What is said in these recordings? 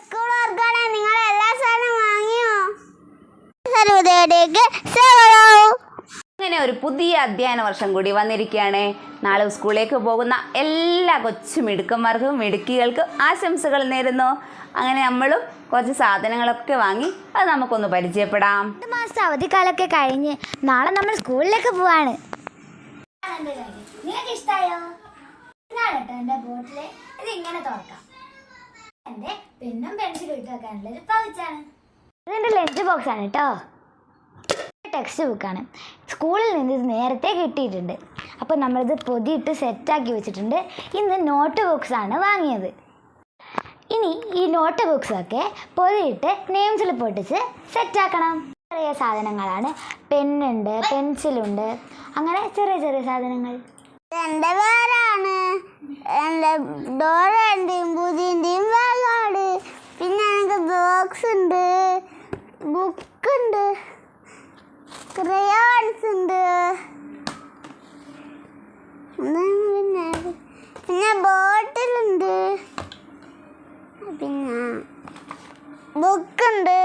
School ഓർക്കാണ് നിങ്ങൾ എല്ലാ സാധനവും വാങ്ങിയോ? അങ്ങനെ ഒരു പുതിയ അധ്യയന വർഷം കൂടി വന്നിരിക്കുകയാണ്. നാളെ സ്കൂളിലേക്ക് പോകുന്ന എല്ലാ കൊച്ചു മിടുക്കന്മാർക്കും മിടുക്കികൾക്കും ആശംസകൾ നേരുന്നു. അങ്ങനെ നമ്മളും കുറച്ച് സാധനങ്ങളൊക്കെ വാങ്ങി അത് നമുക്കൊന്ന് പരിചയപ്പെടാം. മാസം മാസത്തെ അവധിക്കാലമൊക്കെ കഴിഞ്ഞ് നാളെ നമ്മൾ സ്കൂളിലേക്ക് പോവാണ്. നിങ്ങൾക്ക് ഇഷ്ടായോ ഇതാണ് കേട്ടോ എന്റെ ബോട്ടിൽ. ഇത് ഇങ്ങനെ തുറക്കാം. എന്റെ പെന്നും പെൻസിലും ഇട്ട് വെക്കാനുള്ള ഒരു പൗച്ചാണ്. ഇതെന്റെ ലഞ്ച് ബോക്സ് ആണ് കേട്ടോ ടെക്സ്റ്റ് ബുക്കാണ് സ്കൂളിൽ നിന്ന് ഇത് നേരത്തെ കിട്ടിയിട്ടുണ്ട്. അപ്പോൾ നമ്മളിത് പൊതിയിട്ട് സെറ്റാക്കി വെച്ചിട്ടുണ്ട്. ഇന്ന് നോട്ട് ബുക്സ് ആണ് വാങ്ങിയത്. ഇനി ഈ നോട്ട് ബുക്സ് ഒക്കെ പൊതിയിട്ട് നെയിംസിൽ പൊട്ടിച്ച് സെറ്റാക്കണം ചെറിയ സാധനങ്ങളാണ്. പെന്നുണ്ട് പെൻസിലുണ്ട് അങ്ങനെ ചെറിയ ചെറിയ സാധനങ്ങൾ. എന്റെ പേരാണ്. എന്റെ ഡോറന്റെയും ബോക്സ് ഉണ്ട് ബുക്ക് ഉണ്ട്. ക്രയോൺസ് ഉണ്ട് പിന്നെ പിന്നെ ബോട്ടിലുണ്ട്. പിന്നെ ബുക്ക് ഉണ്ട്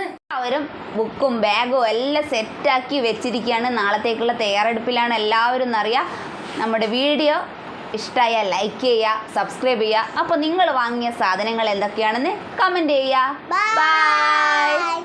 എല്ലാവരും ബുക്കും ബാഗും എല്ലാം സെറ്റാക്കി വെച്ചിരിക്കുകയാണ്. നാളത്തേക്കുള്ള തയ്യാറെടുപ്പിലാണ് എല്ലാവരും എന്നറിയാം. നമ്മുടെ വീഡിയോ ഇഷ്ടമായാൽ ലൈക്ക് ചെയ്യുക സബ്സ്ക്രൈബ് ചെയ്യുക. അപ്പോൾ നിങ്ങൾ വാങ്ങിയ സാധനങ്ങൾ എന്തൊക്കെയാണെന്ന് കമന്റ് ചെയ്യുക. ബൈ